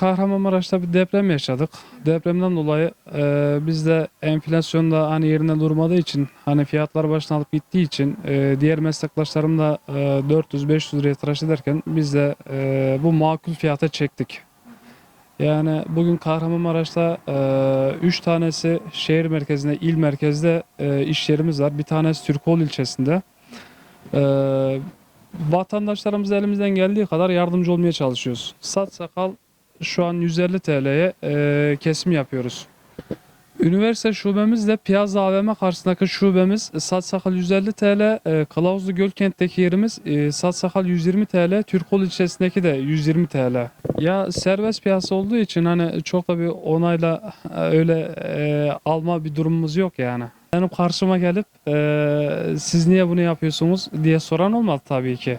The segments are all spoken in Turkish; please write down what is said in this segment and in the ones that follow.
Kahramanmaraş'ta bir deprem yaşadık. Depremden dolayı e, bizde enflasyon da hani yerine durmadığı için hani fiyatlar başına alıp gittiği için e, diğer meslektaşlarım da e, 400-500 liraya tıraş ederken biz de e, bu makul fiyata çektik. Yani bugün Kahramanmaraş'ta 3 tanesi şehir merkezinde, il merkezde e, iş yerimiz var. Bir tanesi Türkoğlu ilçesinde. E, vatandaşlarımıza elimizden geldiği kadar yardımcı olmaya çalışıyoruz. Sat sakal şu an 150 TL'ye e, kesim yapıyoruz. Üniversite şubemiz de Piazza AVM karşısındaki şubemiz Sat Sakal 150 TL, e, Kılavuzlu Gölkent'teki yerimiz e, Sat Sakal 120 TL, Türkol ilçesindeki de 120 TL. Ya serbest piyasa olduğu için hani çok da bir onayla e, öyle e, alma bir durumumuz yok yani. Benim karşıma gelip e, siz niye bunu yapıyorsunuz diye soran olmadı tabii ki.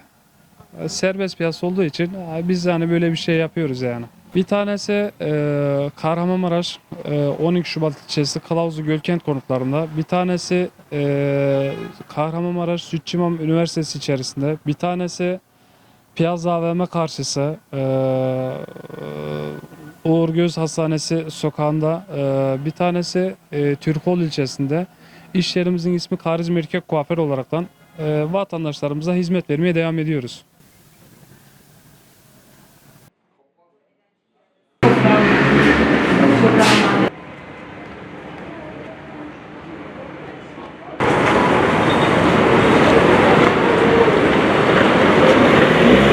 E, Serbest piyasa olduğu için e, biz hani böyle bir şey yapıyoruz yani. Bir tanesi e, Kahramanmaraş e, 12 Şubat ilçesi Kılavuzlu Gölkent konutlarında. Bir tanesi e, Kahramanmaraş Sütçümam Üniversitesi içerisinde. Bir tanesi Piazza AVM karşısı e, Uğur Göz Hastanesi sokağında. E, bir tanesi e, Türkol ilçesinde. İş yerimizin ismi Karizm Erkek Kuaför olaraktan e, vatandaşlarımıza hizmet vermeye devam ediyoruz.